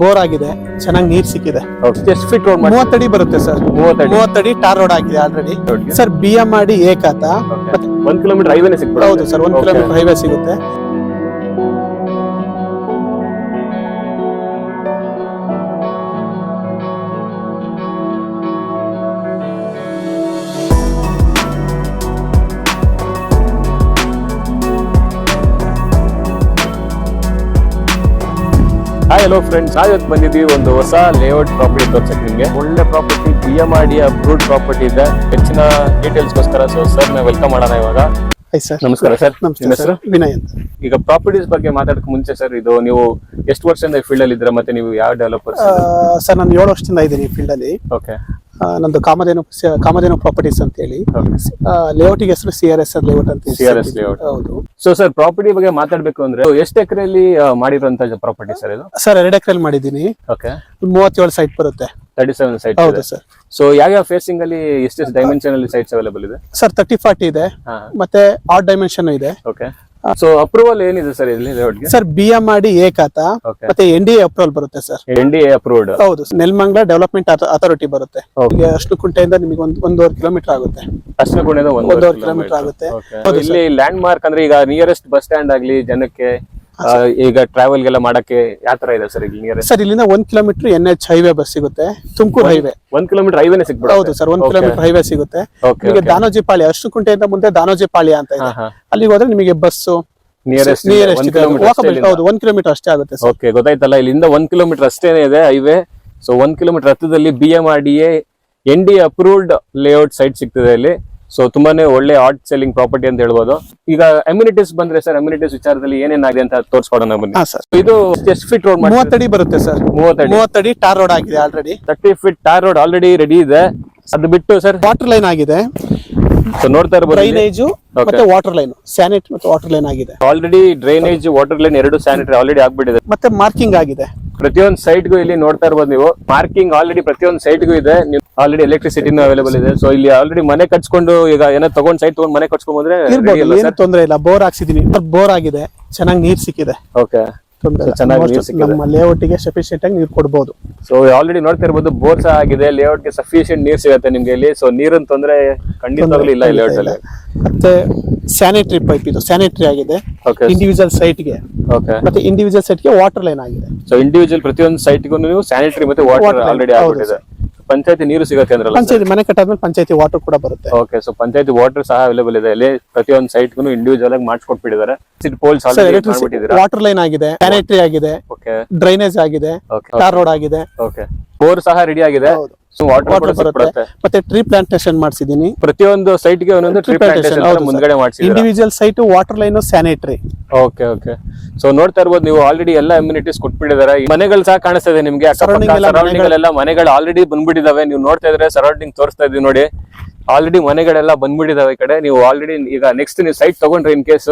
Bore ಆಗಿದೆ ಚೆನ್ನಾಗಿ ನೀರ್ ಸಿಕ್ಕಿದೆ. ಎಷ್ಟು ಫೀಟ್ ರೋಡ್ ಮೂವತ್ತಡಿ ಬರುತ್ತೆ ಸರ್. ಮೂವತ್ತಡಿ. ಟಾರ್ ರೋಡ್ ಆಗಿದೆ ಆಲ್ರೆಡಿ ಸರ್ ಬಿ ಎಂ ಮಾಡಿ ಏಕಾತ. ಒಂದ್ ಕಿಲೋಮೀಟರ್ ಹೈವೇನೆ ಸಿಗ್ತದೆ ಹೌದು ಸರ್ ಒಂದ್ ಕಿಲೋಮೀಟರ್ ಹೈವೇ ಸಿಗುತ್ತೆ. ಹಲೋ ಫ್ರೆಂಡ್ಸ್ ಇವತ್ತು ಬಂದಿದ್ವಿ ಒಂದು ಹೊಸ ಲೇಔಟ್ ಪ್ರಾಪರ್ಟಿ ತೋರ್ಸಕ್ಕೆ ನಿಮಗೆ. ಒಳ್ಳೆ property B M R D approved property ಇದೆ. ಹೆಚ್ಚಿನ ಡೀಟೇಲ್ಸ್ಗೋಸ್ಕರ ಸೊ ಸರ್ ನಾವು ವೆಲ್ಕಮ್ ಮಾಡೋಣ ಇವಾಗ. ಸರ್ ನಮಸ್ಕಾರ ಸರ್ ನಮಸ್ತೆ ಹೆಸರು? ಸರ್ ವಿನಯ್ ಅಂತ. ಈಗ ಪ್ರಾಪರ್ಟೀಸ್ ಬಗ್ಗೆ ಮಾತಾಡಕ್ ಮುಂಚೆ ಸರ್ ಇದು ನೀವು ಎಷ್ಟು ವರ್ಷದಿಂದ ಈ ಫೀಲ್ಡ್ ಅಲ್ಲಿ ಇದ್ರೆ ಮತ್ತೆ ನೀವು ಯಾವ ಡೆವಲಪರ್ಸ್ ಸರ್ ನಾನು ಏಳು ವರ್ಷದಿಂದ ಇದ್ದೀನಿ ಫೀಲ್ಡ್ ಅಲ್ಲಿ. ಓಕೆ ನಂದು ಕಾಮಧೇನು ಕಾಮಧೇನು ಪ್ರಾಪರ್ಟೀಸ್ ಅಂತ ಹೇಳಿ ಲೇಔಟ್ ಲೇಔಟಿಗೆ ಹೆಸರು ಸಿ ಆರ್ ಎಸ್ ಲೇಔಟ್ ಅಂತ ಸಿ ಆರ್ ಎಸ್ ಲೇಔಟ್ ಹೌದು. ಸೊ ಸರ್ ಪ್ರಾಪರ್ಟಿ ಬಗ್ಗೆ ಮಾತಾಡ್ಬೇಕು ಅಂದ್ರೆ ಎಷ್ಟು ಎಕರೆಯಲ್ಲಿ ಮಾಡಿರುವಂತ ಪ್ರಾಪರ್ಟಿ ಸರ್ ಇದು? ಸರ್ ಎರಡು ಎಕರೆ ಮಾಡಿದ್ದೀನಿ. ಓಕೆ ಮೂವತ್ತೇಳು ಸೈಟ್ ಬರುತ್ತೆ. ತರ್ಟಿ ಸೆವೆನ್ ಸೈಟ್ ಹೌದು ಸರ್. ಸೊ ಯಾವ್ಯಾವ ಫೇಸಿಂಗ್ ಅಲ್ಲಿ ಎಷ್ಟೆಷ್ಟು ಡೈಮೆನ್ಷನ್ ಅಲ್ಲಿ ಸೈಟ್ಸ್ ಅವೈಲೇಬಲ್ ಇದೆ? ಸರ್ ತರ್ಟಿ ಫಾರ್ಟಿ ಇದೆ. ಮತ್ತೆ ಆರ್ಟ್ ಡೈಮೆನ್ಷನ್ ಇದೆ. ಓಕೆ ಸೊ ಅಪ್ರೂವಲ್ ಏನಿದೆ ಸರ್ ಇಲ್ಲಿ ಸರ್ ಬಿ ಎಂ ಮಾಡಿ ಎ ಖಾತ ಮತ್ತೆ ಎನ್ ಡಿ ಎ ಅಪ್ರೂವಲ್ ಬರುತ್ತೆ sir N D A approved ಹೌದು ನೆಲ್ಮಂಗ್ಲ ಡೆವಲಪ್ಮೆಂಟ್ ಅಥಾರಿಟಿ ಬರುತ್ತೆ. ಈಗ ಅಷ್ಟು ಕುಂಟೆಯಿಂದ ನಿಮಗೆ ಒಂದು ಒಂದೂವರೆ ಕಿಲೋಮೀಟರ್ ಆಗುತ್ತೆ. ಅಷ್ಟು ಒಂದೂವರೆ ಒಂದು ಕಿಲೋಮೀಟರ್ ಆಗುತ್ತೆ. ಇಲ್ಲಿ ಲ್ಯಾಂಡ್ ಮಾರ್ಕ್ ಅಂದ್ರೆ ಈಗ ನಿಯರೆಸ್ಟ್ ಬಸ್ ಸ್ಟ್ಯಾಂಡ್ ಆಗ್ಲಿ ಜನಕ್ಕೆ ಈಗ ಟ್ರಾವೆಲ್ ಗೆಲ್ಲ ಮಾಡಕ್ಕೆ ಯಾವ ತರ ಇದೆ ಸರ್ ಇಲ್ಲಿ ಸರ್ ಇಲ್ಲಿಂದ ಒಂದ್ kilometre N H highway bus ಸಿಗುತ್ತೆ ತುಮಕೂರು ಹೈವೇ ಒಂದ್ ಕಿಲೋಮೀಟರ್ ಹೈವೇನೆ ಸಿಗ್ಬೋದು ಹೌದು ಸರ್ ಒಂದ್ ಕಿಲೋಮೀಟರ್ ಹೈವೇ ಸಿಗುತ್ತೆ. ನಿಮಗೆ ದಾನೋಜಿ ಪಾಳ್ಯ ಮುಂದೆ ದಾನೋಜಿ ಪಾಳ್ಯ ಅಂತ ಇದೆ. ಅಲ್ಲಿಗೆ ಹೋದ್ರೆ ನಿಮಗೆ ಬಸ್ಸು ಹೌದು ಒಂದ್ ಕಿಲೋಮೀಟರ್ ಅಷ್ಟೇ ಆಗುತ್ತೆ ಓಕೆ ಗೊತ್ತಾಯ್ತಲ್ಲ ಇಲ್ಲಿಂದ ಒಂದ್ ಕಿಲೋಮೀಟರ್ ಅಷ್ಟೇ ಇದೆ ಹೈವೇ ಸೊ ಒಂದ್ kilometre ಹತ್ತದಲ್ಲಿ B M R D N D approved layout site ಸಿಗ್ತದೆ ಇಲ್ಲಿ. ಸೊ ತುಂಬಾನೇ ಒಳ್ಳೆ ಆರ್ಟ್ ಸೆಲ್ಲಿಂಗ್ ಪ್ರಾಪರ್ಟಿ ಅಂತ ಹೇಳ್ಬೋದು. ಈಗ ಅಮ್ಯುನಿಟೀಸ್ ಬಂದ್ರೆ ಸರ್ ಅಮ್ಯುನಿಟೀಸ್ ವಿಚಾರದಲ್ಲಿ ಏನೇನಾಗಿದೆ ಅಂತ ತೋರಿಸ್ಕೊಡೋಣ ಬನ್ನಿ. ಸರ್ ಇದು ಎಷ್ಟು ಫೀಟ್ ರೋಡ್ ಮೂವತ್ತಡಿ ಬರುತ್ತೆ ಸರ್ ಮೂವತ್ತಡಿ. ಮೂವತ್ತಡಿ ಟಾರ್ ರೋಡ್ ಆಗಿದೆ already thirty feet tar road already ready ಇದೆ. ಅದು ಬಿಟ್ಟು ಸರ್ ವಾಟರ್ ಲೈನ್ ಆಗಿದೆ. ಸೊ ನೋಡ್ತಾ ಇರಬಹುದು ಡ್ರೈನೇಜ್ ಮತ್ತೆ ವಾಟರ್ ಲೈನ್ ಮತ್ತೆ ವಾಟರ್ ಲೈನ್ ಆಗಿದೆ. ಆಲ್ರೆಡಿ ಡ್ರೈನೇಜ್ ವಾಟರ್ ಲೈನ್ ಎರಡು ಸ್ಯಾನಿಟರಿ ಆಲ್ರೆಡಿ ಆಗ್ಬಿಟ್ಟಿದೆ. ಮತ್ತೆ ಮಾರ್ಕಿಂಗ್ ಆಗಿದೆ. ಪ್ರತಿಯೊಂದು ಸೈಟ್ಗೂ ಇಲ್ಲಿ ನೋಡ್ತಾ ಇರ್ಬೋದು ನೀವು. ಪಾರ್ಕಿಂಗ್ ಆಲ್ರೆಡಿ ಪ್ರತಿಯೊಂದು ಸೈಟ್ಗೂ ಇದೆ. ಆಲ್ರೆಡಿ ಎಲೆಕ್ಟ್ರಿಸಿಟಿನೂ ಅವೈಲೇಬಲ್ ಇದೆ. ಸೊ ಇಲ್ಲಿ ಆಲ್ರೆಡಿ ಮನೆ ಕಟ್ಸ್ಕೊಂಡು ಈಗ ಏನೋ ತಗೊಂಡ್ ಸೈಟ್ ತಗೊಂಡ್ ಮನೆ ಕಟ್ಸ್ಕೊಂಡ್ರೆ ತೊಂದ್ರೆ ಇಲ್ಲ. ಬೋರ್ ಹಾಕ್ಸಿದೀನಿ. ಬೋರ್ ಆಗಿದೆ. ಚೆನ್ನಾಗಿ ನೀರ್ ಸಿಕ್ಕಿದೆ. ಓಕೆ ನಮ್ಮ ಲೇಔಟಿಗೆ ಸಫಿಶಿಯಂಟ್ ಆಗಿ ನೀರು ಕೊಡ್ಬೋದು. ಸೊ ಆಲ್ರೆಡಿ ನೋಡ್ತಾ ಇರ್ಬೋದು ಬೋರ್ ಸಹ ಆಗಿದೆ. ಲೇಔಟ್ಗೆ ಸಫಿಶಿಯಂಟ್ ನೀರ್ ಸಿಗುತ್ತೆ ನಿಮ್ಗೆ ಇಲ್ಲಿ. ಸೊ ನೀರಿನ ತೊಂದ್ರೆ ಖಂಡಿತವಾಗ್ಲೂ ಇಲ್ಲ. ಲೇಔಟ್ ಅಲ್ಲಿ. ಮತ್ತೆ ಸ್ಯಾನಿಟರಿ ಪೈಪ್ ಇದು ಸ್ಯಾನಿಟರಿ ಆಗಿದೆ. ಇಂಡಿವಿಜುವಲ್ ಸೈಟ್ಗೆ ಮತ್ತೆ ಇಂಡಿವಿಜುವಲ್ ಸೈಟ್ಗೆ ವಾಟರ್ ಲೈನ್ ಆಗಿದೆ. ಸೊ ಇಂಡಿವಿಜುವಲ್ ಪ್ರತಿಯೊಂದು ಸೈಟ್ಗೂ ನೀವು ಸ್ಯಾನಿಟರಿ ಮತ್ತೆ ವಾಟರ್ ಆಲ್ರೆಡಿ ಆಗಿದೆ ಆಗ್ಬಿಟ್ಟಿದೆ. ಪಂಚಾಯತಿ ನೀರು ಸಿಗುತ್ತೆ ಅಂದ್ರೆ ಪಂಚಾಯತಿ ಮನೆ ಕಟ್ಟಾದ್ಮೇಲೆ ಪಂಚಾಯತಿ ವಾಟರ್ ಕೂಡ ಬರುತ್ತೆ. ಓಕೆ ಸೊ ಪಂಚಾಯತಿ ವಾಟರ್ ಸಹ ಅವೈಲೇಬಲ್ ಇದೆ. ಇಲ್ಲಿ ಪ್ರತಿಯೊಂದು ಸೈಟ್ಗೂ ಇಂಡಿವಿಜುವಲ್ ಆಗಿ ಮಾಡಿಸ್ಕೊಟ್ಬಿಟ್ಟಿದ್ದಾರೆ. ಪೋಲ್ಸ್ ವಾಟರ್ ಲೈನ್ ಆಗಿದೆ ಸ್ಯಾನಿಟರಿ ಆಗಿದೆ ಡ್ರೈನೇಜ್ ಆಗಿದೆ ಟಾರ್ ರೋಡ್ ಆಗಿದೆ. ಓಕೆ ಬೋರ್ ಸಹ ರೆಡಿ ಆಗಿದೆ. ಸೊ ವಾಟರ್ ಬರುತ್ತೆ. ಮತ್ತೆ ಟ್ರೀ ಪ್ಲಾಂಟೇಶನ್ ಮಾಡಿಸಿದೀನಿ ಪ್ರತಿಯೊಂದು ಸೈಟ್ಗೆ ಒಂದೊಂದು ಟ್ರೀ ಪ್ಲಾಂಟೇಶನ್ ಮುಂದ್ಗಡೆ ಮಾಡಿಸಿದ್ರೆ individual site water line sanitary okay okay so ನೋಡ್ತಾ ಇರ್ಬೋದು ನೀವು ಆಲ್ರೆಡಿ ಎಲ್ಲ ಇಮ್ಯುನಿಟೀಸ್ ಕೊಟ್ಬಿಟ್ಟಿದ್ದಾರೆ. ಮನೆಗಳು ಸಹ ಕಾಣಿಸ್ತಾ ಇದೆ ನಿಮ್ಗೆ. ಸರೌಂಡಿಂಗ್ ಮನೆಗಳು. ಆಲ್ರೆಡಿ ಬಂದ್ಬಿಟ್ಟಿದಾವೆ. ನೀವು ನೋಡ್ತಾ ಇದ್ರೆ ಸರೌಂಡಿಂಗ್ ತೋರಿಸ್ತಾ ಇದೀವಿ ನೋಡಿ. ಆಲ್ರೆಡಿ ಮನೆಗಳೆಲ್ಲ ಬಂದ್ಬಿಟ್ಟಿದಾವೆ ಈ ಕಡೆ. ನೀವು ಆಲ್ರೆಡಿ ಈಗ ನೆಕ್ಸ್ಟ್ ನೀವು ಸೈಟ್ ತಗೊಂಡ್ರೆ in case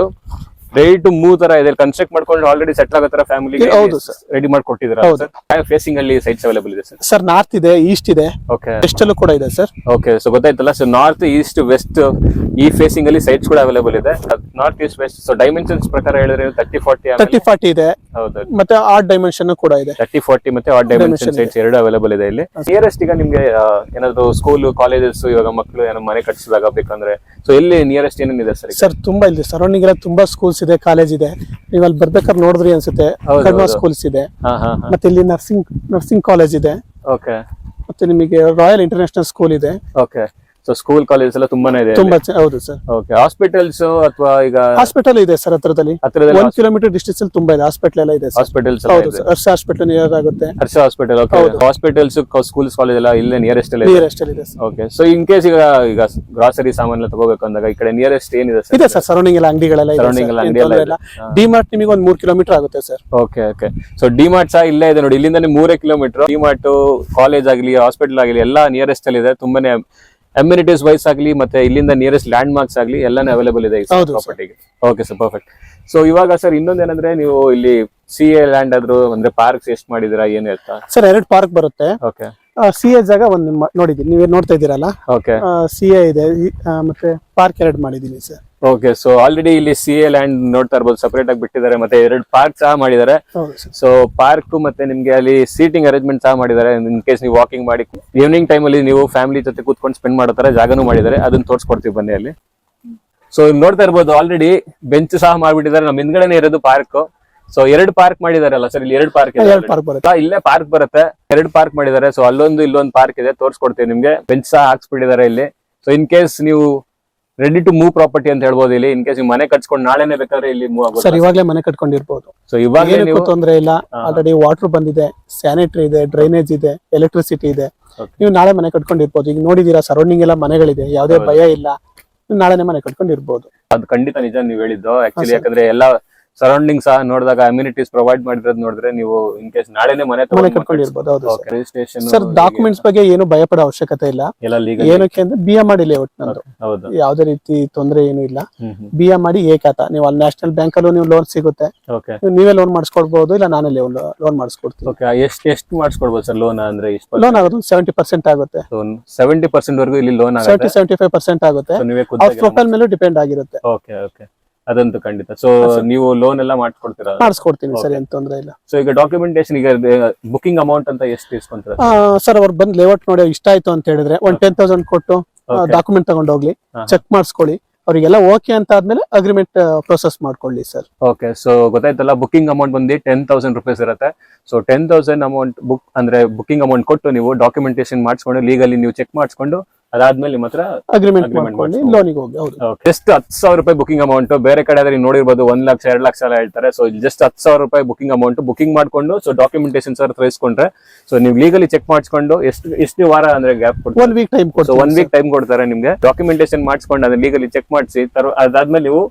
ready to move ತರ ಇದೆ. ಕನ್ಸ್ಟ್ರಕ್ಟ್ ಮಾಡ್ಕೊಂಡು ಆಲ್ರೆಡಿ ಸೆಟ್ಲ್ ಆಗೋ ತರ ಫ್ಯಾಮಿಲಿ ಹೌದು ಸರ್ ರೆಡಿ. ಸರ್ ಫೇಸಿಂಗ್ ಅಲ್ಲಿ ಸೈಟ್ಸ್ ಅವೈಲೇಬಲ್ ಇದೆ ಸರ್ ಸರ್ ನಾರ್ತ್ ಇದೆ ಈಸ್ಟ್ ಇದೆ. ಓಕೆ ವೆಸ್ಟ್ ಅಲ್ಲೂ ಕೂಡ ಇದೆ ಸರ್ ಓಕೆ ಸೊ ಗೊತ್ತಾಯ್ತಲ್ಲ ಸೊ ನಾರ್ತ್ ಈಸ್ಟ್ ವೆಸ್ಟ್ ಈ ಫೇಸಿಂಗ್ ಅಲ್ಲಿ ಸೈಟ್ಸ್ ಕೂಡ ಅವೈಲೇಬಲ್ ಇದೆ. North east west so dimensions ಪ್ರಕಾರ ಹೇಳಿದ್ರೆ ತರ್ಟಿ ಫಾರ್ಟಿ ತರ್ಟಿ ಫಾರ್ಟಿ ಇದೆ. ಹೌದು. ಮತ್ತೆ ಆರ್ಟ್ ಡೈಮೆನ್ಷನ್ ಕೂಡ ಇದೆ. ತರ್ಟಿ ಫಾರ್ಟಿ ಮತ್ತೆ ಆರ್ಟ್ ಡೈಮೆನ್ಷನ್ ಸೈಟ್ಸ್ ಎರಡು ಅವೈಲೇಬಲ್ ಇದೆ ಇಲ್ಲಿ. ನಿಯರೆಸ್ಟ್ ಈಗ ನಿಮ್ಗೆ ಏನಾದ್ರು ಸ್ಕೂಲ್ ಕಾಲೇಜಸ್ ಇವಾಗ ಮಕ್ಕಳು ಏನೋ ಮನೆ ಕಟ್ಟಿಸಿದಾಗ ಬೇಕಂದ್ರೆ. ಸೊ ಎಲ್ಲಿ ನಿಯರೆಸ್ಟ್ ಏನೇನಿದೆ ಸರ್ ಸರ್ ತುಂಬಾ ಇಲ್ಲಿ ಸರೌಂಡಿಂಗ್ ಎಲ್ಲ ತುಂಬಾ ಸ್ಕೂಲ್ಸ್ ಇದೆ ಕಾಲೇಜ್ ಇದೆ. ನೀವು ಅಲ್ಲಿ ಬರ್ಬೇಕಾದ್ರೆ ನೋಡಿದ್ರಿ ಅನ್ಸುತ್ತೆ. ಹೌದು, ಕಡಿಮೆ ಹೌದು. ಸ್ಕೂಲ್ಸ್ ಇದೆ. ಹಾ ಹಾ ಹಾ. ಮತ್ತೆ ಇಲ್ಲಿ ನರ್ಸಿಂಗ್ ನರ್ಸಿಂಗ್ ಕಾಲೇಜ್ ಇದೆ. ಓಕೆ ಮತ್ತೆ ನಿಮಗೆ ರಾಯಲ್ ಇಂಟರ್ನ್ಯಾಷನಲ್ ಸ್ಕೂಲ್ ಇದೆ. ಓಕೆ ಸೊ ಸ್ಕೂಲ್ ಕಾಲೇಜ್ ಎಲ್ಲ ತುಂಬಾನೇ ಇದೆ ತುಂಬಾ ಚೆ- ಹೌದು ಸರ್. ಓಕೆ ಹಾಸ್ಪಿಟಲ್ಸ್ ಅಥವಾ ಈಗ ಹಾಸ್ಪಿಟಲ್ ಇದೆ ಸರ್ ಹತ್ರದಲ್ಲಿ. ಹತ್ರದಲ್ಲಿ ಒಂದ್ ಕಿಲೋಮೀಟರ್ ಡಿಸ್ಟೆನ್ಸ್ ಅಲ್ಲಿ ತುಂಬಾ ಇದೆ ಹಾಸ್ಪಿಟಲ್ ಎಲ್ಲ ಇದೆ ಸರ್. ಹಾಸ್ಪಿಟಲ್ಸ್ ಹೌದು ಸರ್ ಹರ್ಷ ಹಾಸ್ಪಿಟಲ್ ನಿಯರ್ ಆಗುತ್ತೆ. Harsha hospital okay hospitals schools college ಎಲ್ಲ ಇಲ್ಲೇ ನಿಯರೆಸ್ಟ್ ಅಲ್ಲಿ ಇದೆ? ನಿಯರೆಸ್ಟ್ ಅಲ್ಲಿ ಇದೆ sir. Okay so in case ಈಗ ಈಗ ಗ್ರಾಸರಿ ಸಾಮಾನ್ ಎಲ್ಲ ತಗೋಬೇಕು ಅಂದಾಗ ಈ ಕಡೆ ನಿಯರೆಸ್ಟ್ ಏನಿದೆ ಸರ್? ಇದೆ ಸರ್ ಸರೌಂಡಿಂಗ್ ಎಲ್ಲ ಅಂಗಡಿಗಳೆಲ್ಲ ಇದೆ Surrounding ಎಲ್ಲ ಅಂಗಡಿ ಎಲ್ಲ ಇದೆ. ಡಿಮಾರ್ಟ್ ನಿಮಗೆ ಒಂದ್ ಮೂರ್ ಕಿಲೋಮೀಟರ್ ಆಗುತ್ತೆ sir. Okay okay so DMart ಸಹ ಇಲ್ಲೇ ಇದೆ ನೋಡಿ. ಇಲ್ಲಿಂದ ನೀವು ಮೂರೇ ಕಿಲೋಮೀಟರ್ ಡಿಮಾರ್ಟ್ ಕಾಲೇಜ್ ಆಗಲಿ ಹಾಸ್ಪಿಟಲ್ ಆಗಲಿ ಎಲ್ಲ ನಿಯರೆಸ್ಟ್ ಅಲ್ಲಿ ಇದೆ. ತುಂಬಾನೇ ಅಮ್ಯುನಿಟೀಸ್ ವೈಸ್ ಆಗಲಿ ಮತ್ತೆ ಇಲ್ಲಿಂದ ನಿಯರೆಸ್ಟ್ ಲ್ಯಾಂಡ್ ಮಾರ್ಕ್ಸ್ ಆಗಲಿ ಎಲ್ಲಾನು ಅವೈಲೇಬಲ್ ಇದೆ ಪ್ರಾಪರ್ಟಿಗೆ ಓಕೆ ಸರ್ ಪರ್ಫೆಕ್ಟ್ ಸೊ ಇವಾಗ ಸರ್ ಇನ್ನೊಂದೇನಂದ್ರೆ ನೀವು ಇಲ್ಲಿ ಸಿ ಎ ಲ್ಯಾಂಡ್ ಆದ್ರೂ ಅಂದ್ರೆ ಪಾರ್ಕ್ಸ್ ಎಷ್ಟು ಮಾಡಿದಿರಾ ಏನ್ ಹೇಳ್ತಾ? ಸರ್ ಎರಡು ಪಾರ್ಕ್ ಬರುತ್ತೆ. ಓಕೆ ಸಿ ಎ ಜಾಗ ಒಂದು ನೋಡಿದೀನಿ ನೀವೇ ನೋಡ್ತಾ ಇದೀರಲ್ಲ ಓಕೆ ಸಿ ಎ ಇದೆ ಈ- ಆ, ಮತ್ತೆ ಪಾರ್ಕ್ ಎರಡು ಮಾಡಿದೀನಿ ಸರ್ ಓಕೆ ಸೊ ಆಲ್ರೆಡಿ ಇಲ್ಲಿ ಸಿ ಎ ಲ್ಯಾಂಡ್ ನೋಡ್ತಾ ಇರ್ಬೋದು ಸಪರೇಟ್ ಆಗಿ ಬಿಟ್ಟಿದ್ದಾರೆ ಮತ್ತೆ ಎರಡು ಪಾರ್ಕ್ ಸಹ ಮಾಡಿದ್ದಾರೆ. ಸೊ ಪಾರ್ಕ್ ಮತ್ತೆ ನಿಮ್ಗೆ ಅಲ್ಲಿ ಸೀಟಿಂಗ್ ಅರೇಂಜ್ಮೆಂಟ್ ಸಹ ಮಾಡಿದ್ದಾರೆ ಇನ್ ಕೇಸ್ ನೀವು ವಾಕಿಂಗ್ ಮಾಡಿ ಈವ್ನಿಂಗ್ ಟೈಮ್ ಅಲ್ಲಿ ನೀವು ಫ್ಯಾಮಿಲಿ ಜೊತೆ ಕೂತ್ಕೊಂಡು ಸ್ಪೆಂಡ್ ಮಾಡೋ ತರ ಜಾಗನೂ ಮಾಡಿದ್ದಾರೆ ಅದನ್ನ ತೋರಿಸ್ಕೊಡ್ತೀವಿ ಬನ್ನಿ ಅಲ್ಲಿ. ಸೊ ನೋಡ್ತಾ ಇರ್ಬೋದು ಆಲ್ರೆಡಿ ಬೆಂಚ್ ಸಹ ಮಾಡ್ಬಿಟ್ಟಿದ್ದಾರೆ ನಮ್ಮ ಹಿಂದ್ಗಡೆನೆ ಇರೋದು ಪಾರ್ಕ್ ಸೊ ಎರಡು ಪಾರ್ಕ್ ಮಾಡಿದಾರಲ್ಲ ಸರ್ ಇಲ್ಲಿ ಎರಡು ಪಾರ್ಕ್ ಇದೆ ಇಲ್ಲೇ ಪಾರ್ಕ್ ಬರುತ್ತೆ ಎರಡು ಪಾರ್ಕ್ ಮಾಡಿದ್ದಾರೆ ಸೊ ಅಲ್ಲೊಂದು ಇಲ್ಲೊಂದು ಪಾರ್ಕ್ ಇದೆ ತೋರಿಸ್ಕೊಡ್ತೀವಿ ನಿಮ್ಗೆ. ಬೆಂಚ್ ಸಹ ಹಾಕ್ಸ್ಬಿಟ್ಟಿದ್ದಾರೆ ಇಲ್ಲಿ. ಸೊ ಇನ್ ಕೇಸ್ ನೀವು ರೆಡಿ ಟು ಮೂವ್ ಪ್ರಾಪರ್ಟಿ ಅಂತ ಹೇಳ್ಬೋದು ಇಲ್ಲಿ ಇನ್ ಕೇಸ್ ನೀವು ಮನೆ ಕಟ್ಸ್ಕೊಂಡು ನಾಳೆನೆ ಬೇಕಾದ್ರೆ ಇಲ್ಲಿ ಮೂವ್ ಸರ್ ಇವಾಗಲೇ ಮನೆ ಕಟ್ಕೊಂಡಿರ್ಬೋದು. ಸೊ ಇವಾಗ ಏನಕ್ಕೂ ತೊಂದ್ರೆ ಇಲ್ಲ. ಆಲ್ರೆಡಿ ವಾಟರ್ ಬಂದಿದೆ ಸ್ಯಾನಿಟರಿ ಇದೆ ಡ್ರೈನೇಜ್ ಇದೆ ಎಲೆಕ್ಟ್ರಿಸಿಟಿ ಇದೆ. Okay. ನೀವು ನಾಳೆ ಮನೆ ಕಟ್ಕೊಂಡಿರ್ಬೋದು. ಈಗ ನೋಡಿದೀರಾ ಸರೌಂಡಿಂಗ್ ಎಲ್ಲ ಮನೆಗಳಿದೆ ಯಾವುದೇ ಭಯ ಇಲ್ಲ. ನೀವು ನಾಳೆನೆ ಮನೆ ಕಟ್ಕೊಂಡಿರ್ಬೋದು. ಅದು ಖಂಡಿತ ನಿಜ ನೀವು ಹೇಳಿದ್ದು. ಆಕ್ಚುಲಿ. ಯಾಕಂದ್ರೆ ಎಲ್ಲ ಸರೌಂಡಿಂಗ್ ಸಹ ನೋಡಿದಾಗ ಅಮ್ಯುನಿಟೀಸ್ ಪ್ರೊವೈಡ್ ಮಾಡಿರೋದು ನೋಡಿದ್ರೆ ನೀವು ಇನ್ ಕೇಸ್ ನಾಳೆನೆ ಮನೆ ರಿಜಿಸ್ಟ್ರೇಷನ್ ಸರ್. ಡಾಕ್ಯುಮೆಂಟ್ಸ್ ಬಗ್ಗೆ ಏನು ಭಯಪಡೋ ಅವಶ್ಯಕತೆ ಇಲ್ಲ. ಏನಕ್ಕೆ ಅಂದ್ರೆ ಬಿ ಎಂ ಮಾಡಿ ಲೇಔಟ್ ನಂದು. ಹೌದು. ಯಾವುದೇ ರೀತಿ ತೊಂದರೆ ಏನು ಇಲ್ಲ. ಬಿ ಎಂ ಮಾಡಿ ಏಕಾತ. ನೀವು ಅಲ್ಲಿ ನ್ಯಾಷನಲ್ ಬ್ಯಾಂಕ್ ಅಲ್ಲೂ ನೀವು ಲೋನ್ ಸಿಗುತ್ತೆ. ನೀವು ಲೋನ್ ಮಾಡಿಸ್ಕೊಡ್ಬಹುದು ಇಲ್ಲ ನಾನೇ ಲೋನ್ ಮಾಡಿಸ್ಕೊಡ್ತೀನಿ. ಎಷ್ಟು ಎಷ್ಟು ಮಾಡಿಸ್ಕೊಡ್ಬೋದು ಸರ್ ಲೋನ್ ಅಂದ್ರೆ ಲೋನ್ ಆಗೋದು ಸೆವೆಂಟಿ ಪರ್ಸೆಂಟ್ ಆಗುತ್ತೆ. ಸೆವೆಂಟಿ ಪರ್ಸೆಂಟ್ ವರೆಗೂ ಇಲ್ಲಿ loan seventy seventy five percent ಆಗುತ್ತೆ. ಪ್ರೊಫೈಲ್ ಮೇಲೂ ಡಿಪೆಂಡ್ ಆಗಿರುತ್ತೆ. ಓಕೆ ಓಕೆ ಅದಂತೂ ಖಂಡಿತ. ಸೊ ನೀವು ಲೋನ್ ಎಲ್ಲ ಮಾಡ್ಕೊಡ್ತೀರಾ? ಮಾಡಿಸ್ಕೊಡ್ತೀನಿ ಸರ್ ಏನ್ ತೊಂದ್ರೆ ಇಲ್ಲ. ಸೊ ಈಗ ಡಾಕ್ಯುಮೆಂಟೇಶನ್ ಈಗ ಬುಕಿಂಗ್ ಅಮೌಂಟ್ ಅಂತ ಎಷ್ಟು ಇಸ್ಕೊಂತೀರಾ? ಸರ್ ಅವ್ರು ಬಂದ್ ಲೇಔಟ್ ನೋಡಿ ಇಷ್ಟ ಆಯ್ತು ಅಂತ ಹೇಳಿದ್ರೆ ಒಂದ್ ಟೆನ್ ತೌಸಂಡ್ ಕೊಟ್ಟು ಡಾಕ್ಯುಮೆಂಟ್ ತಗೊಂಡು ಹೋಗ್ಲಿ ಹಾ. ಚೆಕ್ ಮಾಡಿಸ್ಕೊಳ್ಳಿ. ಅವ್ರಿಗೆಲ್ಲ ಓಕೆ ಅಂತ ಆದ್ಮೇಲೆ ಅಗ್ರಿಮೆಂಟ್ ಪ್ರೊಸೆಸ್ ಮಾಡ್ಕೊಳ್ಳಿ ಸರ್. ಓಕೆ ಸೊ ಗೊತ್ತಾಯ್ತಲ್ಲ ಬುಕಿಂಗ್ ಅಮೌಂಟ್ ಬಂದು ಟೆನ್ ತೌಸಂಡ್ ರುಪೀಸ್ ಇರುತ್ತೆ. So ten thousand amount book ಅಂದ್ರೆ ಬುಕಿಂಗ್ ಅಮೌಂಟ್ ಕೊಟ್ಟು ನೀವು ಡಾಕ್ಯುಮೆಂಟೇಶನ್ ಮಾಡಿಸ್ಕೊಂಡು ಲೀಗಲಿ ನೀವು ಚೆಕ್ ಮಾಡಿಸ್ಕೊಂಡು ಅದಾದ್ಮೇಲೆ ನಿಮ್ಮ ಹತ್ರ ಅಗ್ರಿಮೆಂಟ್ ಮಾಡ್ಕೊಂಡು ಲೋನಿಗೆ ಹೋಗಿ ಹೌದು. ಜಸ್ಟ್ ಹತ್ತು ಸಾವಿರ ರೂಪಾಯಿ ಬುಕಿಂಗ್ ಅಮೌಂಟ್ ಬೇರೆ ಕಡೆ ಆದ್ರೆ ನೋಡಿರ್ಬೋದು ಒಂದ್ ಲಕ್ಷ ಎರಡ್ ಲಕ್ಷ ಎಲ್ಲ ಹೇಳ್ತಾರೆ. ಸೊ ಜಸ್ಟ್ ಹತ್ತು ಸಾವಿರ ರೂಪಾಯಿ ಬುಕಿಂಗ್ ಅಮೌಂಟ್ ಬುಕಿಂಗ್ ಮಾಡ್ಕೊಂಡು ಸೊ ಡಾಕ್ಯುಮೆಂಟೇಶನ್ ಸರ್ ತರಿಸ್ಕೊಂಡ್ರೆ ಸೊ ನೀವು ಲೀಗಲಿ ಚೆಕ್ ಮಾಡಿಸ್ಕೊಂಡು ಎಷ್ಟು ಎಷ್ಟು ವಾರ ಅಂದ್ರೆ ಗ್ಯಾಪ್ ಕೊಡ್ತಾರೆ? One week time one week time ಕೊಡ್ತಾರೆ ನಿಮ್ಗೆ. ಡಾಕ್ಯುಮೆಂಟೇಶನ್ ಮಾಡಿಸ್ಕೊಂಡು ಅದನ್ನ ಲೀಗಲಿ ಚೆಕ್ ಮಾಡಿಸಿ ಅದಾದ್ಮೇಲೆ ನೀವು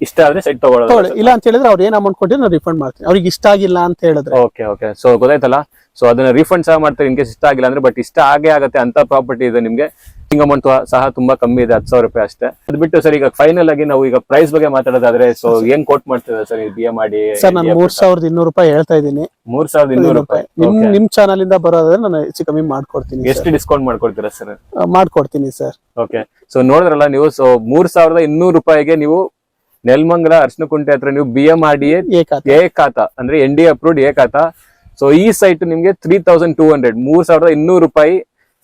ಇಷ್ಟ ಆದ್ರೆ ಸೆಟ್ ತಗೊಳ್ಳಿ. ತಗೊಳ್ಳೋದು ಇಲ್ಲ ಅಂತ ಹೇಳಿದ್ರೆ ಅವ್ರು ಏನ್ ಅಮೌಂಟ್ ಕೊಟ್ಟಿದ್ರೆ ನಾನು ರಿಫಂಡ್ ಮಾಡ್ತೀನಿ. ಅವ್ರಿಗೆ ಇಷ್ಟ ಆಗಿಲ್ಲ ಅಂತ ಹೇಳಿದ್ರೆ. ಓಕೆ ಓಕೆ ಸೊ ಗೊತ್ತಾಯ್ತಲ್ಲ? ಸೊ ಅದನ್ನ ರಿಫಂಡ್ ಸಹ ಮಾಡ್ತಾರೆ ಇನ್ ಕೇಸ್ ಇಷ್ಟ ಆಗಿಲ್ಲ ಅಂದ್ರೆ ಬಟ್ ಇಷ್ಟ ಆಗೇ ಆಗುತ್ತೆ ಅಂತ ಪ್ರಾಪರ್ಟಿ ಇದೆ ನಿಮ್ಗೆ. ಸಿಂಗ್ ಅಮೌಂಟ್ ಸಹ ತುಂಬಾ ಕಮ್ಮಿ ಇದೆ ಹತ್ತು ಸಾವಿರ ರೂಪಾಯಿ ಅಷ್ಟೇ. ಅದು ಬಿಟ್ಟು ಸರ್ ಈಗ ಫೈನಲ್ ಆಗಿ ನಾವು ಈಗ ಪ್ರೈಸ್ ಬಗ್ಗೆ ಮಾತಾಡೋದಾದ್ರೆ ಸೊ ಏನ್ ಕೋಟ್ ಮಾಡ್ತೀರಾ ಸರ್ ಬಿ ಎ ಮಾಡಿ ಸರ್ ನಾನು ಮೂರ್ ಸಾವಿರದ ಇನ್ನೂರು ರೂಪಾಯಿ ಹೇಳ್ತಾ ಇದ್ದೀನಿ. ಮೂರ್ ಸಾವಿರದ ಇನ್ನೂರು ರೂಪಾಯಿ. ನಿಮ್ Okay. ನಿಮ್ ಚಾನಲ್ ಇಂದ ಬರೋದಾದ್ರೆ ನಾನು ಹೆಚ್ಚು ಕಮ್ಮಿ ಮಾಡ್ಕೊಡ್ತೀನಿ ಎಷ್ಟು ಡಿಸ್ಕೌಂಟ್ ಮಾಡ್ಕೊಡ್ತೀರಾ ಸರ್? ಮಾಡ್ಕೊಡ್ತೀನಿ ಸರ್. ಓಕೆ ಸೊ ನೋಡಿದ್ರಲ್ಲ ನೀವು ಸೊ ಮೂರ್ ಸಾವಿರದ ಇನ್ನೂರು ರೂಪಾಯಿಗೆ ನೀವು ನೆಲ್ಮಂಗಲ ಅರ್ಶನಕುಂಟೆ ಹತ್ರ ನೀವು ಬಿ ಎಂ ಆರ್ ಡಿ ಏಕಾತ. ಎ ಖಾತಾ ಅಂದ್ರೆ ಎನ್ ಡಿ ಅಪ್ರೂವ್ಡ್ ಏಕಾತ. ಖಾತಾ ಸೊ ಈ ಸೈಟ್ ನಿಮ್ಗೆ ತ್ರೀ ತೌಸಂಡ್ ಟೂ ಹಂಡ್ರೆಡ್ ಮೂರ್ ಸಾವಿರದ ಇನ್ನೂರು ರೂಪಾಯಿ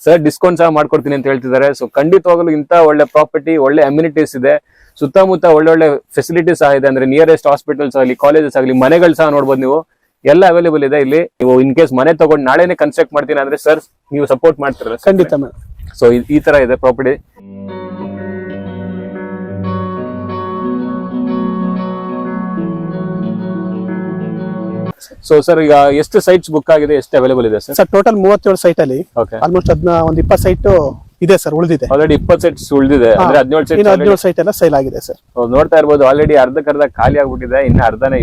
ಸರ್ ಡಿಸ್ಕೌಂಟ್ ಸಹ ಮಾಡ್ಕೊಡ್ತೀನಿ ಅಂತ ಹೇಳ್ತಿದ್ದಾರೆ. ಸೊ ಖಂಡಿತವಾಗಲೂ ಇಂತ ಒಳ್ಳೆ ಪ್ರಾಪರ್ಟಿ ಒಳ್ಳೆ ಅಮ್ಯುನಿಟೀಸ್ ಇದೆ. ಸುತ್ತಮುತ್ತ ಒಳ್ಳೊಳ್ಳೆ ಫೆಸಿಲಿಟೀಸ್ ಸಹ ಇದೆ. ಅಂದ್ರೆ ನಿಯರೆಸ್ಟ್ ಹಾಸ್ಪಿಟಲ್ಸ್ ಆಗಲಿ ಕಾಲೇಜಸ್ ಆಗಲಿ ಮನೆಗಳು ಸಹ ನೋಡ್ಬೋದು ನೀವು. ಎಲ್ಲ ಅವೈಲೇಬಲ್ ಇದೆ ಇಲ್ಲಿ. ನೀವು ಇನ್ ಕೇಸ್ ಮನೆ ತಗೊಂಡು ನಾಳೆನೆ ಕನ್ಸ್ಟ್ರಕ್ಟ್ ಮಾಡ್ತೀನಿ ಅಂದ್ರೆ ಸರ್ ನೀವು ಸಪೋರ್ಟ್ ಮಾಡ್ತೀರಾ ಖಂಡಿತ ಸೊ ಈ ತರ ಇದೆ ಪ್ರಾಪರ್ಟಿ ಸೊ ಸರ್ ಈಗ ಎಷ್ಟು ಸೈಟ್ಸ್ ಬುಕ್ ಆಗಿದೆ ಎಷ್ಟು ಅವೈಲೇಬಲ್ ಇದೆ ಸರ್ ಸರ್ ಟೋಟಲ್ ಮೂವತ್ತೇಳು ಸೈಟ್ ಅಲ್ಲಿ ಓಕೆ ಆಲ್ಮೋಸ್ಟ್ ಅದನ್ನ ಒಂದ್ ಇಪ್ಪತ್ತು ಸೈಟ್ ಇದೆ ಸರ್ ಉಳಿದಿದೆ. ಆಲ್ರೆಡಿ ಇಪ್ಪತ್ತು ಸೈಟ್ಸ್ ಉಳಿದಿದೆ. ಅಂದ್ರೆ ಹದಿನೇಳು ಇನ್ನು ಸೆಟ್ಸ್ ಹದಿನೇಳು ಸೈಟ್ ಎಲ್ಲ ಸೇಲ್ ಆಗಿದೆ ಸರ್ ನೋಡ್ತಾ ಇರ್ಬೋದು ಆಲ್ರೆಡಿ ಅರ್ಧಕ್ಕರ್ಧ ಖಾಲಿ ಆಗ್ಬಿಟ್ಟಿದೆ ಇನ್ನು ಅರ್ಧನೇ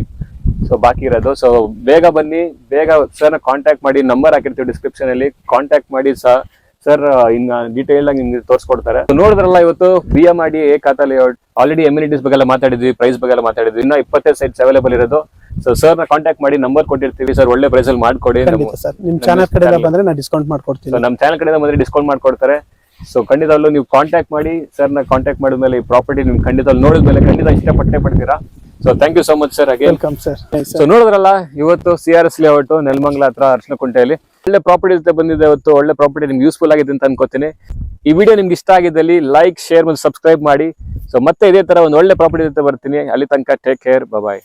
ಸೊ ಬಾಕಿ ಇರೋದು. ಸೊ ಬೇಗ ಬನ್ನಿ ಬೇಗ ಸರ್ನ ಕಾಂಟ್ಯಾಕ್ಟ್ ಮಾಡಿ ನಂಬರ್ ಹಾಕಿರ್ತೀವಿ ಡಿಸ್ಕ್ರಿಪ್ಷನ್ ಅಲ್ಲಿ. ಕಾಂಟ್ಯಾಕ್ಟ್ ಮಾಡಿ ಸಹ ಸರ್ ಇನ್ನ ಡೀಟೇಲ್ ಆಗಿ ನಿಮ್ಗೆ ತೋರಿಸ್ಕೊಡ್ತಾರೆ. ನೋಡಿದ್ರಲ್ಲ ಇವತ್ತು ಬಿ ಎಂ ಮಾಡಿ ಎ ಖಾತಾ ಲೇಔಟ್ ಆಲ್ರೆಡಿ ಎಮ್ಯುನಿಟೀಸ್ ಬಗ್ಗೆ ಎಲ್ಲ ಮಾತಾಡಿದ್ವಿ ಪ್ರೈಸ್ ಬಗ್ಗೆ ಎಲ್ಲ ಮಾತಾಡಿದ್ವಿ. ಇನ್ನ ಇಪ್ಪತ್ತೈದು ಸೈಟ್ಸ್ ಅವೈಲೇಬಲ್ ಇರೋದು. ಸೊ ಸರ್ನ ಕಾಂಟ್ಯಾಕ್ಟ್ ಮಾಡಿ ನಂಬರ್ ಕೊಟ್ಟಿರ್ತೀವಿ. ಸರ್ ಒಳ್ಳೆ ಪ್ರೈಸ್ ಅಲ್ಲಿ ಮಾಡ್ಕೊಡಿ. ಸರ್ ನಿಮ್ ಚಾನಲ್ ಕಡೆ ಬಂದ್ರೆ ನಾನು ಡಿಸ್ಕೌಂಟ್ ಮಾಡ್ಕೊಡ್ತೀನಿ. ಸೊ ನಮ್ಮ ಚಾನಲ್ ಕಡೆ ಬಂದ್ರೆ ಡಿಸ್ಕೌಂಟ್ ಮಾಡ್ಕೊಡ್ತಾರೆ. ಸೊ ಖಂಡಿತವಲ್ಲೂ ನೀವು ಕಾಂಟ್ಯಾಕ್ಟ್ ಮಾಡಿ ಸರ್ನ ಕಾಂಟ್ಯಾಕ್ಟ್ ಮಾಡಿದ್ಮೇಲೆ ಈ ಪ್ರಾಪರ್ಟಿ ನಿಮ್ಗೆ ಖಂಡಿತ ನೋಡಿದ್ಮೇಲೆ ಖಂಡಿತ ಇಷ್ಟಪಟ್ಟೆ ಪಡ್ತೀರಾ so thank you so much sir again welcome sir so ನೋಡಿದ್ರಲ್ಲ ಇವತ್ತು C R S layout Nelamangala ಹತ್ರ ಅರ್ಶನಕುಂಟೆಯಲ್ಲಿ. ಒಳ್ಳೆ ಪ್ರಾಪರ್ಟಿ ಜೊತೆ ಬಂದಿದೆ ಇವತ್ತು, ಒಳ್ಳೆ ಪ್ರಾಪರ್ಟಿ ನಿಮ್ಗೆ ಯೂಸ್ಫುಲ್ ಆಗಿದೆ ಅಂತ ಅನ್ಕೋತೀನಿ. ಈ ವಿಡಿಯೋ ನಿಮ್ಗೆ ಇಷ್ಟ ಆಗಿದ್ದಲ್ಲಿ ಲೈಕ್ ಶೇರ್ ಮತ್ತು ಸಬ್ಸ್ಕ್ರೈಬ್ ಮಾಡಿ. ಸೊ ಮತ್ತೆ ಇದೇ ತರ ಒಂದು ಒಳ್ಳೆ ಪ್ರಾಪರ್ಟಿ ಜೊತೆ ಬರ್ತೀನಿ. ಅಲ್ಲಿ ತನಕ ಟೇಕ್ ಕೇರ್ ಬಾಯ್